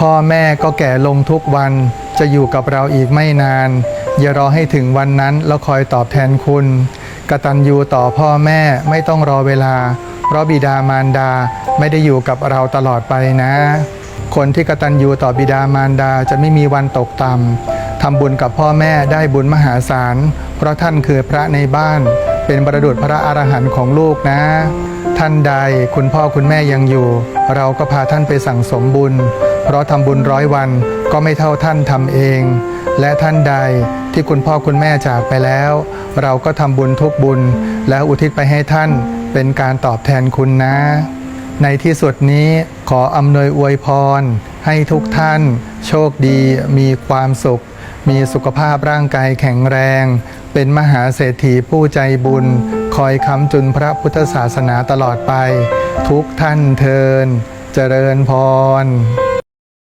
พ่อแม่ก็แก่ลงทุกวันจะอยู่กับเราอีกไม่นาน อย่ารอให้ถึงวันนั้นแล้วคอยตอบแทนคุณ กตัญญูต่อพ่อแม่ไม่ต้องรอเวลา เพราะบิดามารดาไม่ได้อยู่กับเราตลอดไปนะ คนที่กตัญญูต่อบิดามารดาจะไม่มีวันตกต่ำทำบุญกับพ่อแม่ได้บุญมหาศาล เพราะท่านคือพระในบ้าน เป็นบรดุษพระอรหันต์ของลูกนะ ท่านใดคุณพ่อคุณแม่ยังอยู่ เราก็พาท่านไปสั่งสมบุญ เพราะทำบุญร้อยวันก็ไม่เท่าท่านทำเอง และท่านใดที่คุณพ่อคุณแม่จากไปแล้ว เราก็ทำบุญทุกบุญ แล้วอุทิศไปให้ท่านเป็นการตอบแทนคุณนะ ในที่สุดนี้ขออำนวยอวยพร ให้ทุกท่าน โชคดีมีความสุข มีสุขภาพร่างกายแข็งแรง เป็นมหาเศรษฐีผู้ใจบุญ คอยค้ำจุนพระพุทธศาสนาตลอดไป ทุกท่านเทิน เจริญพร